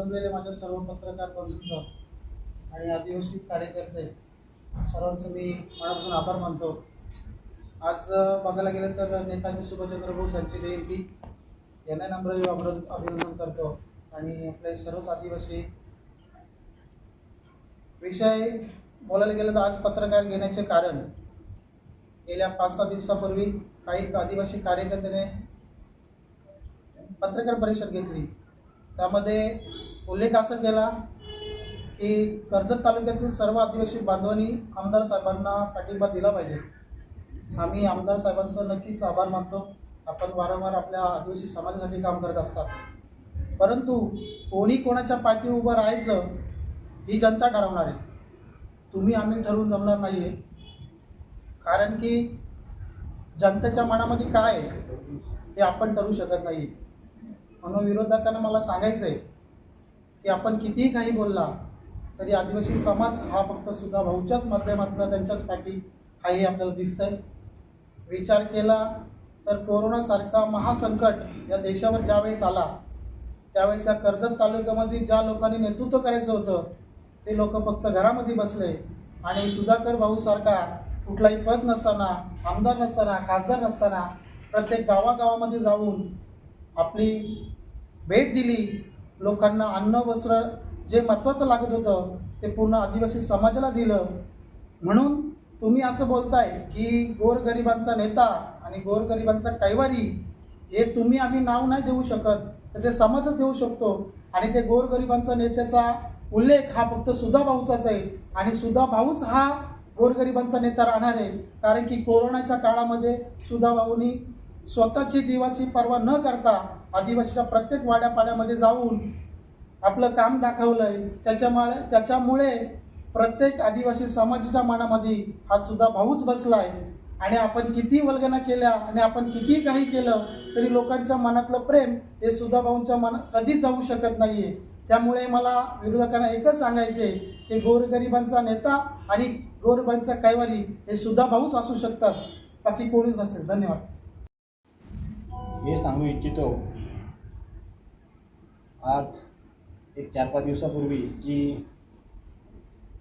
जमलेले माझ्या सर्व पत्रकार बंधूंचं आणि आदिवासी कार्यकर्ते सर्वांचं मी मनापासून आभार मानतो. आज बघायला गेलं तर नेताजी सुभाषचंद्र बोस यांची जयंती. यांना नम्र अभिनंदन अभिनंदन करतो. आणि आपले सर्वच आदिवासी विषय बोलायला गेलं तर आज पत्रकार घेण्याचे कारण गेल्या पाच सहा दिवसापूर्वी काही आदिवासी कार्यकर्त्याने पत्रकार परिषद घेतली. त्यामध्ये उल्लेख असा केला की कर्जत तालुक्यातील सर्व आदिवासी बांधवांनी आमदार साहेबांना पाठिंबा दिला पाहिजे. आम्ही आमदार साहेबांचं नक्कीच आभार मानतो. आपण वारंवार आपल्या आदिवासी समाजासाठी काम करत असतात. परंतु कोणी कोणाच्या पाठी उभं राहायचं ही जनता ठरवणार आहे. तुम्ही आम्ही ठरवून जमणार नाही आहे कारण की जनतेच्या मनामध्ये काय आहे हे आपण ठरवू शकत नाही म्हणून विरोधकांना मला सांगायचं आहे की आपण कितीही काही बोलला तरी आदिवासी समाज हा फक्त सुद्धा भाऊच्याच माध्यमातून त्यांच्याच पाठी हाही आपल्याला दिसतंय. विचार केला तर कोरोनासारखा महासंकट या देशावर ज्यावेळेस आला त्यावेळेस या कर्जत तालुक्यामध्ये ज्या लोकांनी नेतृत्व करायचं होतं ते लोक फक्त घरामध्ये बसले. आणि सुधाकर भाऊसारखा कुठलाही पद नसताना आमदार नसताना खासदार नसताना प्रत्येक गावागावामध्ये जाऊन आपली भेट दिली लोकांना अन्न वस्त्र जे महत्त्वाचं लागत होतं ते पूर्ण आदिवासी समाजाला दिलं. म्हणून तुम्ही असं बोलताय की गोरगरिबांचा नेता आणि गोरगरिबांचा कैवारी हे तुम्ही आम्ही नाव नाही देऊ शकत तर ते समाजच देऊ शकतो. आणि ते गोरगरिबांचा नेत्याचा उल्लेख हा फक्त सुधा भाऊचाच आहे. आणि सुधा भाऊच हा गोरगरिबांचा नेता राहणार आहे. कारण की कोरोनाच्या काळामध्ये सुधा भाऊनी स्वतःची जीवाची पर्वा न करता आदिवासीच्या प्रत्येक वाड्यापाड्यामध्ये जाऊन आपलं काम दाखवलंय. त्याच्यामुळे त्याच्यामुळे प्रत्येक आदिवासी समाजाच्या मनामध्ये हा सुद्धा भाऊच बसलाय. आणि आपण किती वल्गना केल्या आणि आपण किती काही केलं तरी लोकांच्या मनातलं प्रेम हे सुद्धा भाऊंच्या मनात कधीच जाऊ शकत नाहीये. त्यामुळे मला विरोधकांना एकच सांगायचे की गोरगरिबांचा नेता आणि गोरगरिबांचा कैवारी हे सुद्धा भाऊच असू शकतात. बाकी कोणीच नसेल. धन्यवाद. हे सांगू इच्छितो. आज एक चार पाच दिवसापूर्वी जी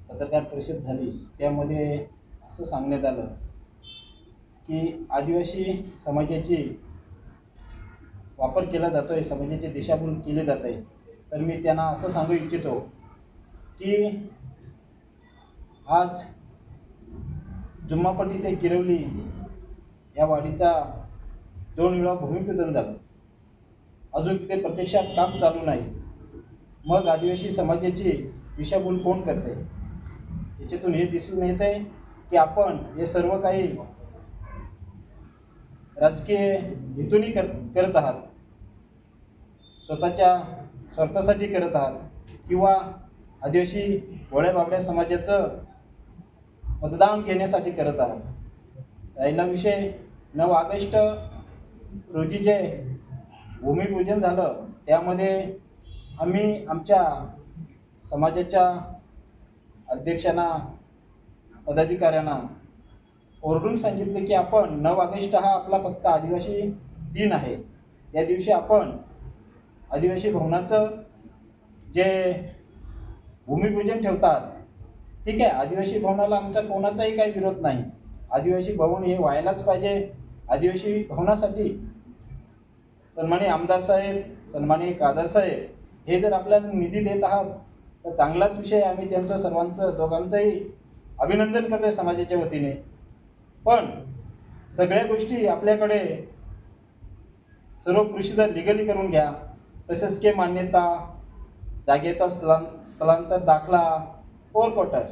पत्रकार परिषद झाली त्यामध्ये असं सांगण्यात आलं की आदिवासी समाजाची वापर केला जातो आहे समाजाची दिशाभूल केली जात. आहे तर मी त्यांना असं सांगू इच्छितो की आज जुम्मापट्टी ते किरवली या वाडीचा दोन वेळा भूमिपूजन झालं अजून तिथे प्रत्यक्षात काम चालू नाही. मग आदिवासी समाजाची दिशाभूल कोण करते? याच्यातून हे दिसून येत आहे की आपण हे सर्व काही राजकीय हेतूनही कर करत आहात. स्वतःच्या स्वार्थासाठी करत आहात किंवा आदिवासी भोळ्या बाबड्या समाजाचं मतदान घेण्यासाठी करत आहात. राहिला विषय नऊ ऑगस्ट रोजी जे भूमिपूजन झालं त्यामध्ये आम्ही आमच्या समाजाच्या अध्यक्षांना पदाधिकाऱ्यांना ओरडून सांगितले की आपण नऊ ऑगस्ट हा आपला फक्त आदिवासी दिन आहे. त्या दिवशी आपण आदिवासी भवनाचं जे भूमिपूजन ठेवतात ठीक आहे आदिवासी भवनाला आमचा कोणाचाही काही विरोध नाही. आदिवासी भवन हे व्हायलाच पाहिजे आदिवासी भवनासाठी सन्माननीय आमदार साहेब सन्माननीय कादर साहेब हे जर आपल्याला निधी देत आहात तर चांगलाच विषय आम्ही त्यांचं सर्वांचं दोघांचंही अभिनंदन करतोय समाजाच्या वतीने. पण सगळ्या गोष्टी आपल्याकडे सर्व कृषीचं लिगली करून घ्या प्रशासकीय मान्यता जागेचा स्थलां स्थलांतर दाखला ओर क्वार्टर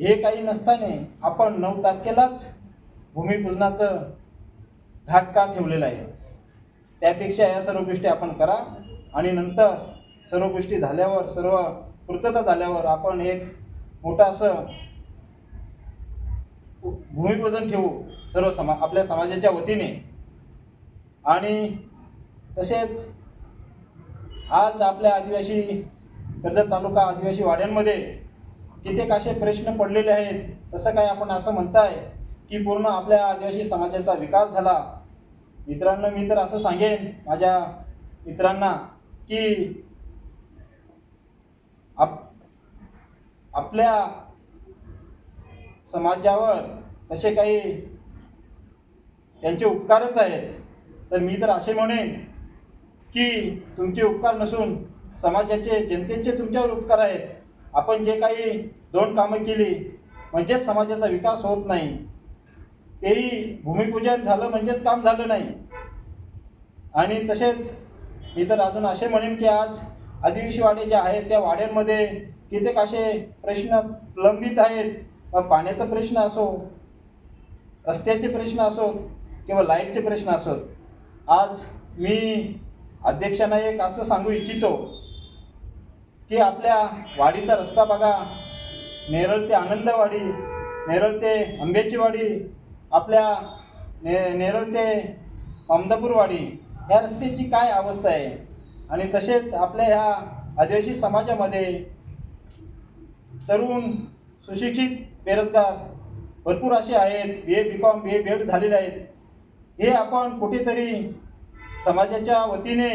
हे काही नसताना आपण नऊ तारखेलाच भूमिपूजनाचं घाट का आहे. त्यापेक्षा या सर्व गोष्टी आपण करा आणि नंतर सर्व गोष्टी झाल्यावर सर्व पूर्तता झाल्यावर आपण एक मोठं असं भूमिपूजन ठेवू सर्व समा आपल्या समाजाच्या वतीने. आणि तसेच आज आपल्या आदिवासी कर्जत तालुका आदिवासी वाड्यांमध्ये कित्येक असे प्रश्न पडलेले आहेत तसं काय आपण असं म्हणताय की पूर्ण आपल्या आदिवासी समाजाचा विकास झाला? मित्रांनो मी तर असं सांगेन माझ्या मित्रांना की आप आपल्या समाजावर तसे काही त्यांचे उपकारच आहेत. तर मी तर असे म्हणेन की तुमचे उपकार नसून समाजाचे जनतेचे तुमच्यावर उपकार आहेत. आपण जे काही दोन कामं केली म्हणजेच समाजाचा विकास होत नाही. तेही भूमिपूजन झालं म्हणजेच काम झालं नाही. आणि तसेच मी तर अजून असे म्हणेन की आज आदिवासी वाडे जे आहेत त्या वाड्यांमध्ये कित्येक असे प्रश्न प्रलंबित आहेत. मग पाण्याचा प्रश्न असो रस्त्याचे प्रश्न असो किंवा लाईटचे प्रश्न असोत आज मी अध्यक्षांना एक असं सांगू इच्छितो की आपल्या वाडीचा रस्ता बघा. नेरळ ते आनंदवाडी नेरळ ते आंब्याची वाडी आपल्या ने नेरळ ते अमदापूरवाडी या रस्त्याची काय अवस्था आहे? आणि तसेच आपल्या ह्या आदिवासी समाजामध्ये तरुण सुशिक्षित बेरोजगार भरपूर असे आहेत. बी A B com B A B Ed झालेले आहेत. हे आपण कुठेतरी समाजाच्या वतीने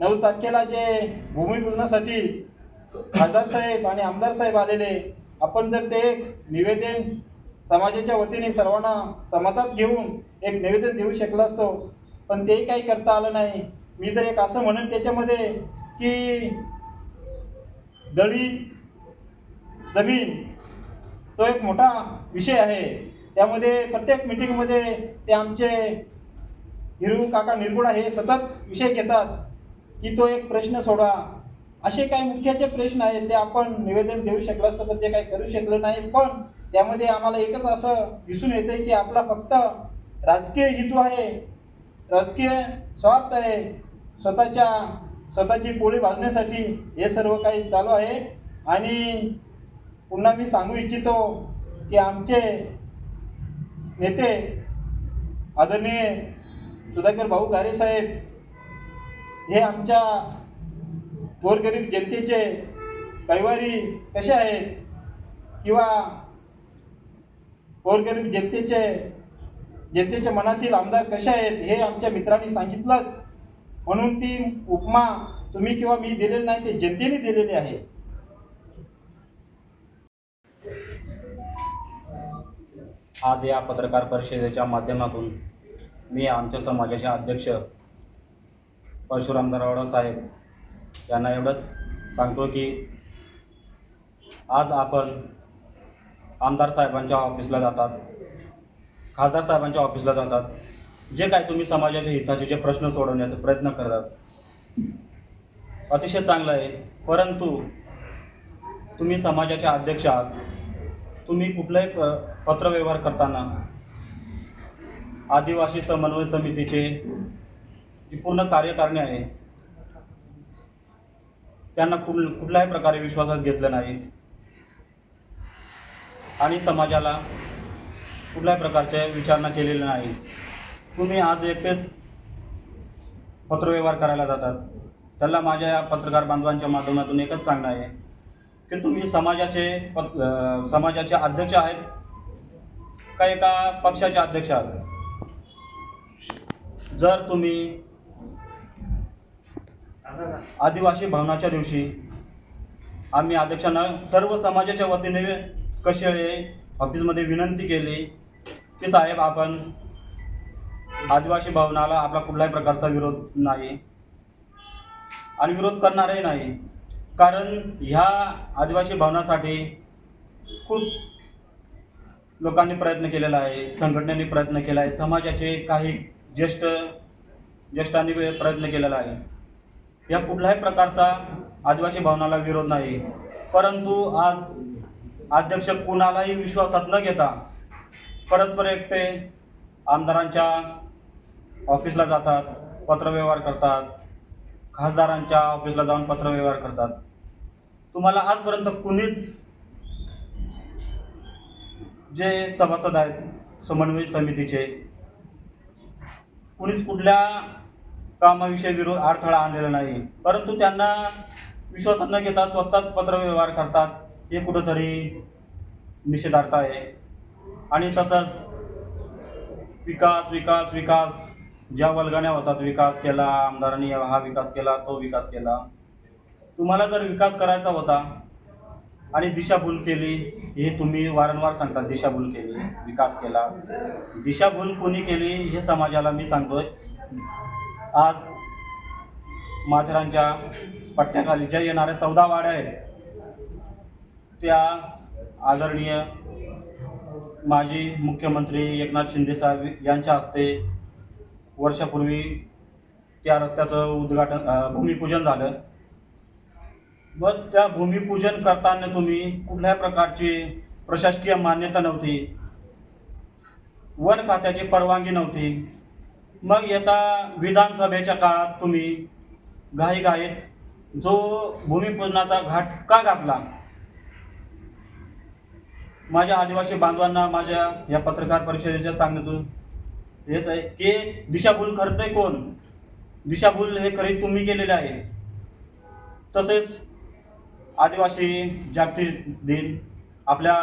नऊ तारखेला जे भूमिपूजनासाठी खासदार साहेब आणि आमदार साहेब आलेले आपण जर ते एक निवेदन समाजाच्या वतीने सर्वांना समतात घेऊन एक निवेदन देऊ शकलो असतो पण ते काही करता आलं नाही. मी तर एक असं म्हणेन त्याच्यामध्ये की दळी जमीन तो एक मोठा विषय आहे. त्यामध्ये प्रत्येक मिटिंगमध्ये ते आमचे हिरू काका निरगुडा हे सतत विषय घेतात की तो एक प्रश्न सोडा. असे काही मुख्याचे प्रश्न आहेत ते आपण निवेदन देऊ शकलो असतो पण ते काही करू शकलो नाही. पण त्यामध्ये आम्हाला एकच असं दिसून येते की आपला फक्त राजकीय हेतू आहे. राजकीय स्वार्थ आहे. स्वतःच्या स्वतःची पोळी भाजण्यासाठी हे सर्व काही चालू आहे. आणि पुन्हा मी सांगू इच्छितो की आमचे नेते आदरणीय सुधाकर भाऊ गारे साहेब हे आमच्या गोरगरीब जनतेचे कैवारी कसे आहेत? किंवा गोरगरीब जनतेचे जनतेच्या मनातील आमदार कसे आहेत हे आमच्या मित्रांनी सांगितलंच. म्हणून ती उपमा तुम्ही किंवा मी दिलेली नाही ते जनतेने दिलेली आहे. आज या पत्रकार परिषदेच्या माध्यमातून मी आमच्या समाजाचे अध्यक्ष परशुराम दरावडा साहेब त्यांना एवढंच सांगतो की आज आपण आमदार साहेबांच्या ऑफिसला जातात. खासदार साहेबांच्या ऑफिसला जातात. जे काय तुम्ही समाजाच्या हिताचे जे प्रश्न सोडवण्याचा प्रयत्न करतात अतिशय चांगलं आहे. परंतु तुम्ही समाजाचे अध्यक्ष आहात. तुम्ही कुठलाही प पत्रव्यवहार करताना आदिवासी समन्वय समितीचे जी पूर्ण कार्यकारिणी आहे त्यांना कुठ कुठल्याही प्रकारे विश्वासात घेतलं नाही. आणि समाजाला कुठल्याही प्रकारच्या विचारणा केलेल्या नाही. तुम्ही आज एकटेच पत्रव्यवहार करायला जातात. त्याला माझ्या या पत्रकार बांधवांच्या माध्यमातून एकच सांगणं आहे की तुम्ही समाजाचे पत समाजाचे अध्यक्ष आहेत का एका पक्षाचे अध्यक्ष आहात? जर तुम्ही आदिवासी भवनाच्या दिवशी आम्ही अध्यक्षांना सर्व समाजाच्या वतीने कसे ऑफिसमध्ये विनंती केली की साहेब आपण आदिवासी भवनाला आपला कुठल्याही प्रकारचा विरोध नाही आणि विरोध करणारही नाही. कारण ह्या आदिवासी भवनासाठी खूप लोकांनी प्रयत्न केलेला आहे संघटनेने प्रयत्न केला आहे समाजाचे काही ज्येष्ठ ज्येष्ठांनी प्रयत्न केलेला आहे. या कुठल्याही प्रकारचा आदिवासी भवनाला विरोध नाही. परंतु आज अध्यक्ष कुणालाही विश्वासात न घेता परस्पर एकटे आमदारांच्या ऑफिसला जातात पत्रव्यवहार करतात खासदारांच्या ऑफिसला जाऊन पत्रव्यवहार करतात. तुम्हाला आजपर्यंत कुणीच जे सभासद आहेत समन्वय समितीचे कुणीच कुठल्या कामाविषयी विरोध अडथळा आणलेला नाही. परंतु त्यांना विश्वासात न घेता स्वतःच पत्रव्यवहार करतात. हे कुठंतरी निषेधार्थ आहे. आणि तसंच विकास विकास विकास. ज्या वलगण्या होतात विकास केला आमदारांनी हा विकास केला तो विकास केला. तुम्हाला जर विकास करायचा होता आणि दिशाभूल केली हे तुम्ही वारंवार सांगता दिशाभूल केली विकास केला. दिशाभूल कोणी केली हे समाजाला मी सांगतोय आज माथेरानच्या पट्ट्याखाली ज्या येणाऱ्या चौदा वाड्या आहेत त्या आदरणीय माजी मुख्यमंत्री एकनाथ शिंदेसाहेब यांच्या हस्ते वर्षापूर्वी त्या रस्त्याचं उद्घाटन भूमिपूजन झालं. व त्या भूमिपूजन करताना तुम्ही कुठल्याही प्रकारची प्रशासकीय मान्यता नव्हती वन खात्याची परवानगी नव्हती मग येता विधानसभेच्या काळात तुम्ही घाईघाईत जो भूमिपूजनाचा घाट का घातला? माझ्या आदिवासी बांधवांना माझ्या या पत्रकार परिषदेच्या सांगण्यातून हेच आहे की दिशाभूल करतंय कोण? दिशाभूल हे खरी तुम्ही केलेले आहे. तसेच आदिवासी जागतिक दिन आपल्या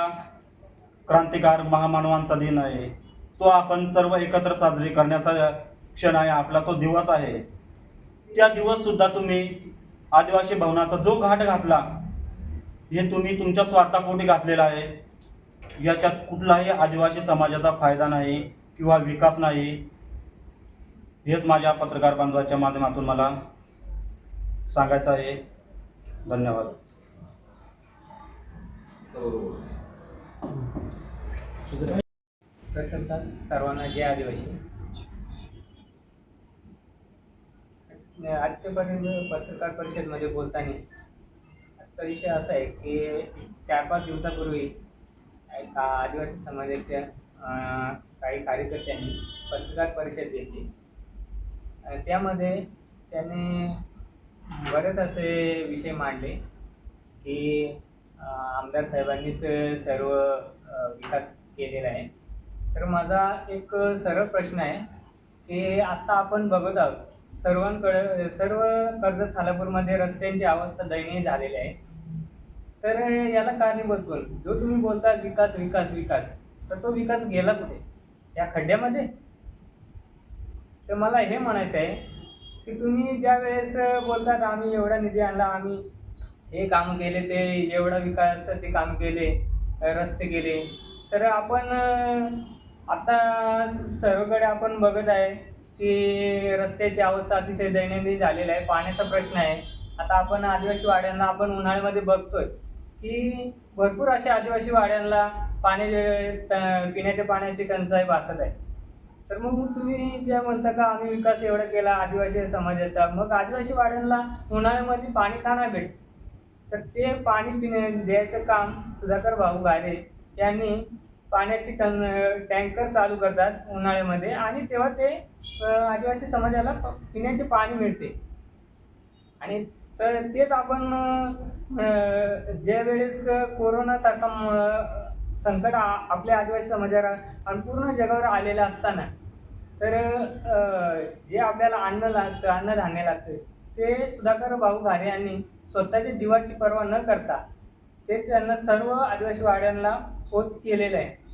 क्रांतिकार महामानवांचा दिन आहे. तो आपण सर्व एकत्र साजरी करण्याचा क्षण आहे आपला तो दिवस आहे. त्या दिवस सुद्धा तुम्ही आदिवासी भवनाचा जो घाट घातला हे तुम्ही तुमच्या स्वार्थापोटी घातलेला आहे. याच्यात कुठलाही आदिवासी समाजाचा फायदा नाही किंवा विकास नाही. हेच माझ्या पत्रकार बांधवाच्या माध्यमातून मला सांगायचं आहे. धन्यवाद. प्रथमतः सर्वांना जय आदिवासी. आजच्यापर्यंत पत्रकार परिषदमध्ये बोलताना आजचा विषय असा आहे की चार पाच दिवसापूर्वी एका आदिवासी समाजाच्या काही कार्यकर्त्यांनी पत्रकार परिषद घेतली. त्यामध्ये त्याने बरेच असे विषय मांडले की आमदार साहेबांनीच सर्व विकास केलेला आहे. तर माझा एक सरळ प्रश्न आहे की आत्ता आपण बघत आहोत सर्वांकडे सर्व कर्जत खालापूरमध्ये रस्त्यांची अवस्था दयनीय झालेली आहे. तर याला कारणीभूत कोण जो तुम्ही बोलता विकास विकास विकास तर तो विकास गेला कुठे? या खड्ड्यामध्ये? तर मला हे म्हणायचं आहे की तुम्ही ज्या वेळेस बोलतात आम्ही एवढा निधी आणला आम्ही हे काम केले ते एवढा विकासाचे काम केले रस्ते केले तर आपण आता सर्वकडे आपण बघत आहे की रस्त्याची अवस्था अतिशय दैनंदिन झालेली आहे पाण्याचा प्रश्न आहे. आता आपण आदिवासी वाड्यांना आपण उन्हाळ्यामध्ये बघतोय की भरपूर अशा आदिवासी वाड्यांना पाणी ट- पिण्याच्या पाण्याची टंचाई भासत आहे. तर मग तुम्ही जे म्हणता का आम्ही विकास एवढा केला आदिवासी समाजाचा मग आदिवासी वाड्यांना उन्हाळ्यामध्ये पाणी का नाही भेट तर ते पाणी पिण्या द्यायचं काम सुधाकर भाऊ गारे यांनी पाण्याची टन टँकर चालू करतात उन्हाळ्यामध्ये आणि तेव्हा ते आदिवासी समाजाला प- पिण्याचे पाणी मिळते. आणि तर तेच आपण ज्या वेळेस कोरोनासारखा म- संकट आ- आपल्या आदिवासी समाजाला आणि पूर्ण जगावर आलेलं असताना तर जे आपल्याला अन्न लागतं अन्नधान्य लागतं ते सुधाकर भाऊ घारे यांनी स्वतःच्या जीवाची पर्वा न करता ते त्यांना सर्व आदिवासी वाड्यांना होत गेलेलं आहे.